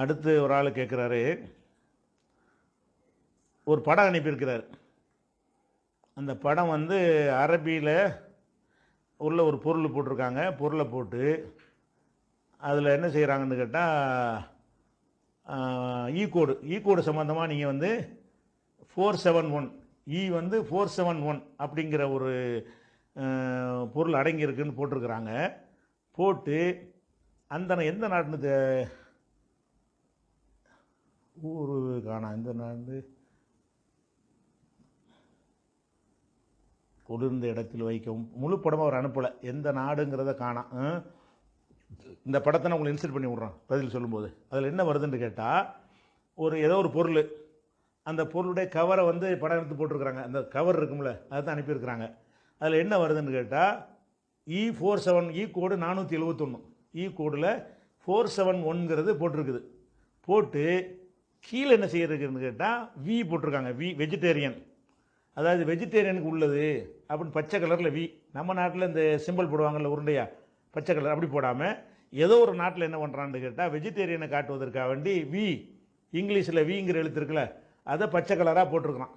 அடுத்து ஒரு ஆள் கேட்குறாரு ஒரு படம் அனுப்பியிருக்கிறார். அந்த படம் வந்து அரபியில் உள்ள ஒரு பொருள் போட்டிருக்காங்க. பொருளை போட்டு அதில் என்ன செய்கிறாங்கன்னு கேட்டால் ஈகோடு ஈகோடு e e சம்மந்தமாக நீங்கள் வந்து ஃபோர் செவன் ஒன் இ வந்து ஃபோர் செவன் ஒன் அப்படிங்கிற ஒரு பொருள் அடங்கியிருக்குன்னு போட்டிருக்கிறாங்க. போட்டு அந்த எந்த நாட்டுன்னு ஊரு காணா இந்த நாடு குளிர்ந்த இடத்தில் வைக்கவும். முழு படமாக அவர் அனுப்பலை. எந்த நாடுங்கிறத காணாம் இந்த படத்தை நான் உங்களுக்கு இன்சர்ட் பண்ணி விட்றேன் பதில் சொல்லும்போது. அதில் என்ன வருதுன்னு கேட்டால் ஒரு ஏதோ ஒரு பொருள். அந்த பொருளுடைய கவரை வந்து படம் எடுத்து போட்டிருக்கிறாங்க. அந்த கவர் இருக்கும்ல அதை தான் அனுப்பியிருக்கிறாங்க. அதில் என்ன வருதுன்னு கேட்டால் E four e seven E code நானூற்றி எழுபத்தொன்று இ e கோடில் ஃபோர் செவன் ஒன்ங்கிறது போட்டிருக்குது. போட்டு கீழே என்ன செய்யறதுன்னு கேட்டால் வி போட்டிருக்காங்க. வி வெஜிடேரியன் அதாவது வெஜிடேரியனுக்கு உள்ளது அப்படின்னு பச்சை கலரில் வி நம்ம நாட்டில் இந்த சிம்பிள் போடுவாங்கள்ல உருண்டையா? பச்சை கலர். அப்படி போடாமல் ஏதோ ஒரு நாட்டில் என்ன பண்ணுறான்னு கேட்டால் வெஜிடேரியனை காட்டுவதற்காக வேண்டி வி இங்கிலீஷில் விங்கிற எழுத்து இருக்குல்ல அதை பச்சை கலராக போட்டிருக்கிறான்.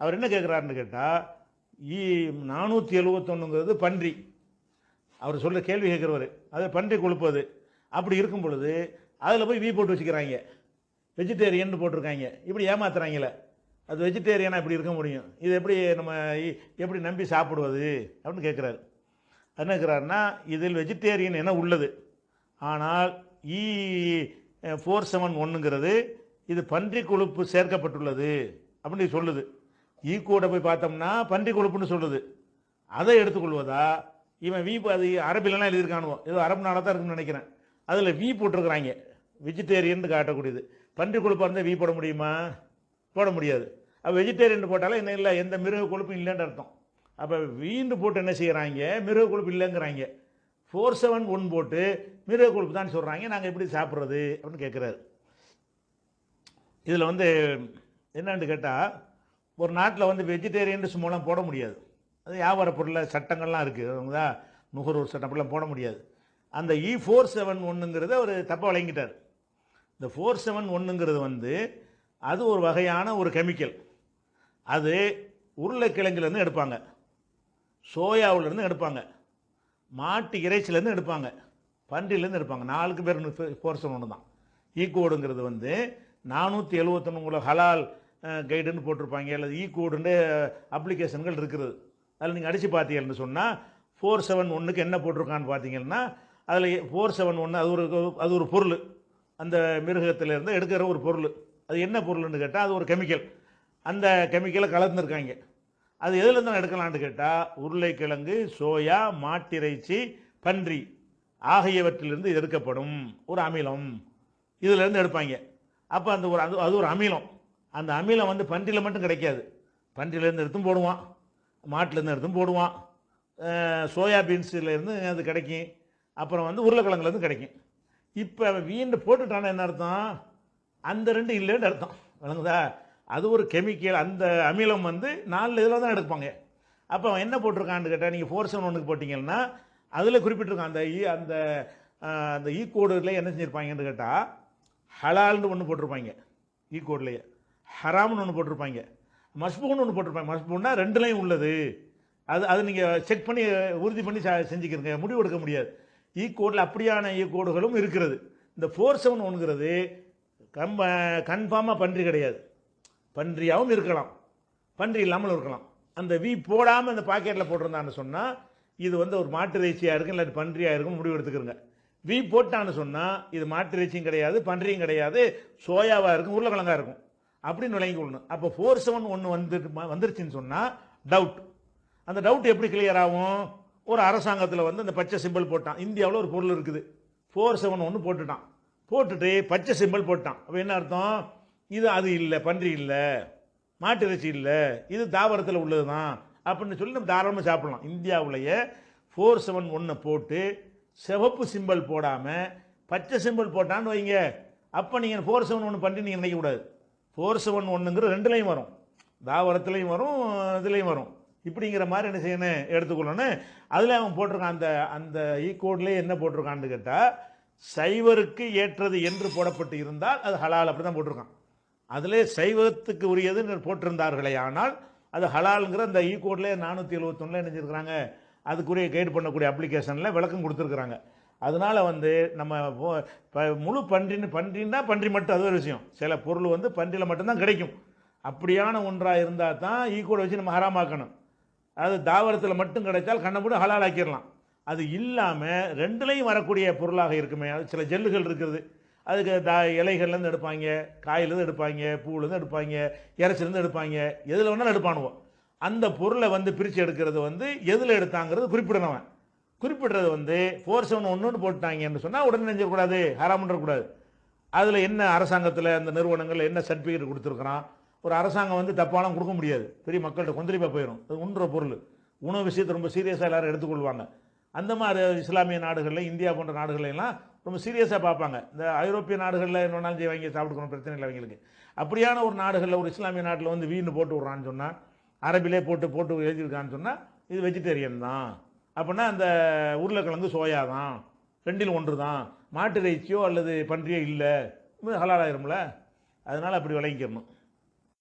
அவர் என்ன கேட்குறாருன்னு கேட்டால் இ e நானூற்றி எழுபத்தொன்னுங்கிறது பன்றி. அவர் சொல்ல கேள்வி கேட்குறவர். அதை பன்றி கொழுப்பது அப்படி இருக்கும் பொழுது அதில் போய் வி போட்டு வச்சுக்கிறாங்க. வெஜிடேரியன் போட்டிருக்காங்க. இப்படி ஏமாத்துறாங்களே அது வெஜிடேரியனாக இப்படி இருக்க முடியும். இது எப்படி நம்ம எப்படி நம்பி சாப்பிடுவது? அப்படின்னு கேட்குறாரு. என்ன கேட்குறாருன்னா இதில் வெஜிடேரியன் என உள்ளது. ஆனால் e, இ ஃபோர் செவன் ஒன்றுங்கிறது இது பன்றி கொழுப்பு சேர்க்கப்பட்டுள்ளது. அப்படின்னு சொல்லுது. ஈ கூட போய் பார்த்தோம்னா பன்றி கொழுப்புன்னு சொல்லுது. அதை எடுத்துக்கொள்வதா? இவன் வி அது அரபிலலாம் எழுதியிருக்கானுவோம் ஏதோ அரபு நாளாக தான் இருக்குன்னு நினைக்கிறேன். அதில் வி போட்டிருக்கிறாங்க. வெஜிடேரியன் காட்டக்கூடியது. பன்றி கொழுப்பாக இருந்தால் வி போட முடியுமா? போட முடியாது. அப்போ வெஜிடேரியன் போட்டாலும் என்ன இல்லை எந்த மிருக கொழுப்பும் இல்லைன்னு அர்த்தம். அப்போ வீண்டு போட்டு என்ன செய்கிறாங்க மிருக கொழுப்பு இல்லைங்கிறாங்க. ஃபோர் செவன் ஒன் போட்டு மிருக கொழுப்பு தான் சொல்கிறாங்க நாங்கள் எப்படி சாப்பிட்றது அப்படின்னு கேட்குறாரு இதில் வந்து என்னன்னு கேட்டால் ஒரு நாட்டில் வந்து வெஜிடேரியன்ஸ் மூலம் போட முடியாது. அது வியாபார பொருளில் சட்டங்கள்லாம் இருக்குது அவங்க நுகர்வோர் சட்டம் அப்படிலாம் போட முடியாது. அந்த e இ ஃபோர் செவன் ஒன்றுங்கிறத அவர் தப்பாக வழங்கிட்டார் இந்த ஃபோர் செவன் ஒன்றுங்கிறது வந்து அது ஒரு வகையான ஒரு கெமிக்கல் அது உருளைக்கிழங்குலேருந்து எடுப்பாங்க. சோயாவிலேருந்து எடுப்பாங்க. மாட்டு இறைச்சிலேருந்து எடுப்பாங்க. பன்றிலேருந்து எடுப்பாங்க. நாலுக்கு பேர் ஃபோர் செவன் ஒன்று தான் ஈக்கோடுங்கிறது வந்து நானூற்றி எழுபத்தொன்னுங்கள ஹலால் கைடுன்னு போட்டிருப்பாங்க. அல்லது ஈ அப்ளிகேஷன்கள் இருக்கிறது அதில் நீங்கள் அடித்து பார்த்தீங்கன்னு சொன்னால் ஃபோர் செவன் ஒன்றுக்கு என்ன போட்டிருக்கான்னு பார்த்தீங்கன்னா அதில் ஃபோர் செவன் ஒன்று அது ஒரு அது ஒரு பொருள். அந்த மிருகத்திலேருந்து எடுக்கிற ஒரு பொருள். அது என்ன பொருள்னு கேட்டால் அது ஒரு கெமிக்கல் அந்த கெமிக்கலை கலந்துருக்காங்க. அது எதுலேருந்து எடுக்கலாம்னு கேட்டால் உருளைக்கிழங்கு சோயா மாட்டிறைச்சி பன்றி ஆகியவற்றிலிருந்து எடுக்கப்படும். ஒரு அமிலம். இதிலேருந்து எடுப்பாங்க. அப்போ அந்த ஒரு அது அது ஒரு அமிலம். அந்த அமிலம் வந்து பன்றியில் மட்டும் கிடைக்காது. பன்றியிலேருந்து எடுத்தும் போடுவான். மாட்டிலேருந்து எடுத்தும் போடுவான். சோயா பீன்ஸ்லேருந்து அது கிடைக்கும். அப்புறம் வந்து உருளைக்கிழங்குலேருந்து கிடைக்கும். இப்போ அவன் வீண்டு போட்டுட்டானா என்ன அர்த்தம்? அந்த ரெண்டு இல்லைன்னு அர்த்தம். விளங்குதா? அது ஒரு கெமிக்கல். அந்த அமிலம் வந்து நாலு இதில் தான் எடுப்பாங்க. அப்போ அவன் என்ன போட்டிருக்கான்னு கேட்டால் நீங்கள் ஃபோர் செவன் ஒன்றுக்கு போட்டிங்கன்னா அதில் குறிப்பிட்டிருக்கான். அந்த ஈ அந்த அந்த e ஈ கோடுல என்ன செஞ்சுருப்பாங்கன்னு கேட்டால் ஹலால்னு ஒன்று போட்டிருப்பாங்க. E ஈ கோட்லேயே ஹராம்னு ஒன்று போட்டிருப்பாங்க. மஸ்பூன்னு ஒன்று போட்டிருப்பாங்க. மஸ்பூன்னா ரெண்டுலேயும் உள்ளது. அது அது நீங்கள் செக் பண்ணி உறுதி பண்ணி ச- செஞ்சுக்கிறங்க. முடிவு எடுக்க முடியாது. E ஈக்கோடில் அப்படியான e ஈக்கோடுகளும் இருக்கிறது. இந்த ஃபோர் செவன் ஒன்றுங்கிறது கம்ப கன்ஃபார்மாக பன்றி கிடையாது. பன்றியாகவும் இருக்கலாம். பன்றி இல்லாமல் இருக்கலாம். அந்த வி போடாமல் அந்த பாக்கெட்டில் போட்டிருந்தான்னு சொன்னால் இது வந்து ஒரு மாட்டு இறைச்சியாக இருக்கும் இல்லாட்டி பன்றியாக இருக்கும் முடிவு எடுத்துக்கிறங்க. வி போட்டான்னு சொன்னால் இது மாட்டு இறைச்சியும் கிடையாது பன்றியும் கிடையாது சோயாவாக இருக்கும் உருளைக்கிழங்கா இருக்கும். அப்படின்னு விளங்கி கொள்ளணும். அப்போ ஃபோர் செவன் ஒன்று வந்து வந்துருச்சுன்னு சொன்னால் டவுட் அந்த டவுட் எப்படி கிளியர் ஆகும்? ஒரு அரசாங்கத்தில் வந்து அந்த பச்சை சிம்பிள் போட்டான். இந்தியாவில் ஒரு பொருள் இருக்குது. ஃபோர் செவன் ஒன்று போட்டுட்டான். போட்டுட்டு பச்சை சிம்பிள் போட்டான். அப்போ என்ன அர்த்தம்? இது அது இல்லை பன்றி இல்லை மாட்டு இறைச்சி இல்லை இது தாவரத்தில் உள்ளது தான் அப்படின்னு சொல்லி நம்ம தாராளமாக சாப்பிடலாம். இந்தியாவுடைய ஃபோர் செவன் ஒன்றை போட்டு சிவப்பு சிம்பிள் போடாமல் பச்சை சிம்பிள் போட்டான்னு வைங்க. அப்போ நீங்கள் ஃபோர் செவன் ஒன்று பண்ணி நீங்கள் நினைக்கக்கூடாது ஃபோர் செவன் ஒன்றுங்கிற ரெண்டுலேயும் வரும். தாவரத்துலேயும் வரும் இதுலேயும் வரும். இப்படிங்கிற மாதிரி என்ன செய்யணும் எடுத்துக்கொள்ளணும். அதில் அவன் போட்டிருக்கான் அந்த அந்த e ஈ என்ன போட்டிருக்கான்னு கேட்டால் சைவருக்கு ஏற்றது என்று போடப்பட்டு இருந்தால் அது ஹலால் அப்படி தான் போட்டிருக்கான். அதிலே சைவத்துக்கு உரியதுன்னு போட்டிருந்தார்களே ஆனால் அது ஹலாலுங்கிற அந்த e ஈகோட்லேயே நானூற்றி எழுபத்தொன்னில் நினைச்சிருக்கிறாங்க அதுக்குரிய கைடு பண்ணக்கூடிய அப்ளிகேஷனில் விளக்கம் கொடுத்துருக்குறாங்க. அதனால் வந்து நம்ம இப்போ முழு பன்றின்னு பன்றின்னா பன்றி மட்டும் அது ஒரு விஷயம். சில பொருள் வந்து பன்றியில் மட்டும்தான் கிடைக்கும். அப்படியான ஒன்றாக இருந்தால் தான் e ஈ வச்சு நம்ம ஹராமாக்கணும். அது தாவரத்தில் மட்டும் கிடைச்சால் கண்ணை போட்டு ஹலால் ஆக்கிடலாம் அது இல்லாமல் ரெண்டுலேயும் வரக்கூடிய பொருளாக இருக்குமே. அது சில ஜெல்லுகள் இருக்குது. அதுக்கு தா இலைகள்லேருந்து எடுப்பாங்க காயிலேருந்து எடுப்பாங்க பூவிலேருந்து எடுப்பாங்க இறைச்சிலேருந்து எடுப்பாங்க. எதில் வேணாலும் எடுப்பானுவோம் அந்த பொருளை வந்து பிரித்து எடுக்கிறது வந்து எதில் எடுத்தாங்கிறது குறிப்பிடணும் குறிப்பிடுறது வந்து ஃபோர் செவன் ஒன்றுன்னு போட்டாங்கன்னு சொன்னால் உடனே நெஞ்சிடக்கூடாது ஹராமன்றக்கூடாது அதில் என்ன அரசாங்கத்தில் அந்த நிறுவனங்கள் என்ன சர்டிஃபிகேட் கொடுத்துருக்குறான்? ஒரு அரசாங்கம் வந்து தப்பாலாம் கொடுக்க முடியாது. பெரிய மக்கள்கிட்ட கொந்தளிப்பாக போயிடும் அது உண்ற பொருள். உணவு விஷயத்தை ரொம்ப சீரியஸாக எல்லாரும் எடுத்துக்கொள்வாங்க. அந்த மாதிரி இஸ்லாமிய நாடுகளில் இந்தியா போன்ற நாடுகளையெல்லாம் ரொம்ப சீரியஸாக பார்ப்பாங்க. இந்த ஐரோப்பிய நாடுகளில் என்ன வேணாலும் செய்வாங்க சாப்பிட்டுக்கணும் பிரச்சனை இல்லை அவங்களுக்கு. அப்படியான ஒரு நாடுகளில் ஒரு இஸ்லாமிய நாட்டில் வந்து வீணு போட்டு விட்றான்னு சொன்னால் அரபிலே போட்டு போட்டு எழுதியிருக்கான்னு சொன்னால் இது வெஜிடேரியன் தான். அப்படின்னா அந்த உருளைக்கிழங்கு சோயா தான். ரெண்டில் ஒன்று தான் மாட்டு இறைச்சியோ அல்லது பன்றியோ இல்லை. ஹலாலாயிரும்ல அதனால் அப்படி விளங்கிக்கணும்.